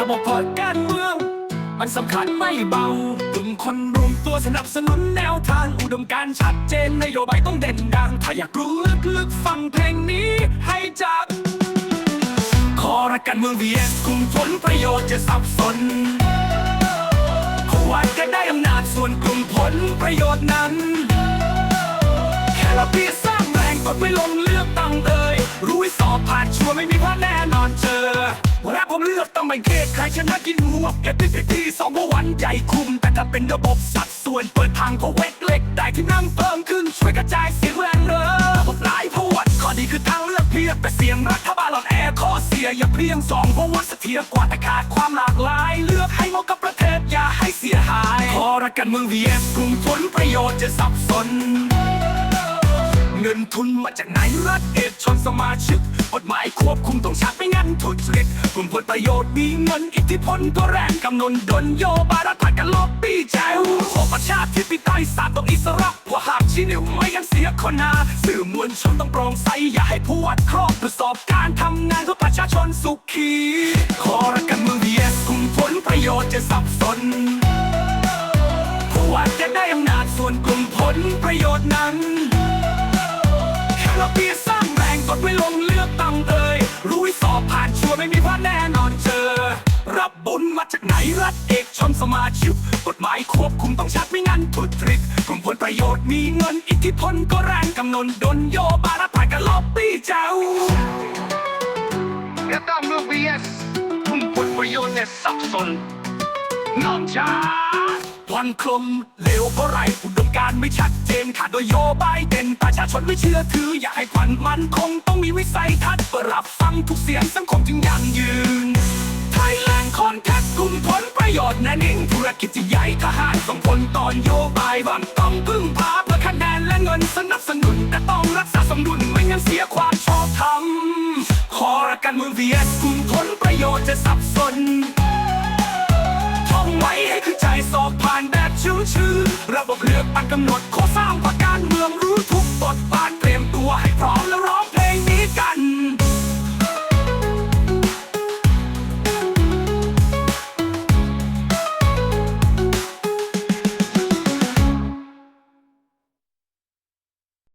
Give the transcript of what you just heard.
ระบบพอการเมือง มันสำคัญไม่เบากลุ่มคนรวมตัวสนับสนุนแนวทางอุดมการชัดเจนนโยบายต้องเด่นดัง ถ้าอยากรู้ลึกๆฟังเพลงนี้ให้จากขอรักการเมือง vs กลุ่มผลประโยชน์จะสับสนขวัดก็ได้อำนาจส่วนกลุ่มผลประโยชน์นั้น แค่เราเพียสร้างแรงกดไม่ลงเลือกตั้งเลยรู้ว้สอบผ่านชัวร์ไม่มีพลาดแน่นอนเจอ เวลาผมเลือกต้องไม่เกตใครชนะกินหัวเก็บที่ที่สองวันใหญ่คุม แต่ถ้าเป็นระบบสัดส่วนเปิดทางก็เวกเล็ก ได้ที่นั่งเพิ่มขึ้น ช่วยกระจายเสียงแรงเรอบบหลายพวัดข้อดีคือทางเลือกเพียบแต่เสียงรัฐบาลหลอนแอร์ข้อเสียอย่าเพียงสองเพราะว่าเสถียรกว่าแต่ขาดความหลากหลาย เลือกให้เหมาะกับประเทศอย่าให้เสียหายขอรักกันเมือง vs กลุ่มผลประโยชน์จะสับสน เงินทุนมาจากไหนรัฐเอกชนสมาชิกกฎหมายควบคุมต้องชัดไม่งั้นทุจริตกลุ่มผลประโยชน์มีเงินอิทธิพลก็แรงกำหนดดนโยบายรัฐผ่านกันลบปีแจวขอประชาธิปไตยศาสตร์ต้องอิสระว่าหากชี้นิ้วไม่งั้นเสียคนนาสื่อมวลชนต้องโปร่งใสอย่าให้ผู้วัดครอบประสบการทำงานเพื่อประชาชนสุขี ขอรักกันเมือง vs กลุ่มผลประโยชน์จะสับสนผู้ว่าจะได้อำนาจส่วนกลุ่มผลประโยชน์นั้น ลงเลือกตั้งเอ่ยรู้ว้สอบผ่านชัวร์ไม่มีพลาดแน่นอนเจอ รับบุญมาจากไหนรัฐเอกชนสมาชิกกฎหมายควบคุมต้องชัดไม่งั้นทุจริตกลุ่มผลประโยชน์มีเงินอิทธิพลก็แรงกำหนดดนโยบายรัฐผ่านกันลบปีเจ้าเลือกตั้งเมือง vs กลุ่มผลประโยชน์เนี่ยสับสนน้องจ้า วันคลมเร็วเพราะไรอุดมการไม่ชัดเจนขาดนโยบายเด่นประชาชนไม่เชื่อถือ อยากให้ขวัญมันคงต้องมีวิสัยทัศน์เปิดรับฟังทุกเสียงสังคมจึงยั่งยืนไทยแลนด์คอนแทคกลุ่มผลประโยชน์แน่นิ่งธุรกิจที่ใหญ่ทหารส่งผลตอนโยบายบางต้องพึ่งพาเพื่อคะแนนและเงินสนับสนุนแต่ต้องรักษาสมดุลไม่งั้นเสียความชอบธรรมขอรักกันเมือง vs กลุ่มผลประโยชน์จะสับสนท่องไว้ให้ ระบบเลือกตั้งกำหนดโคสร้าง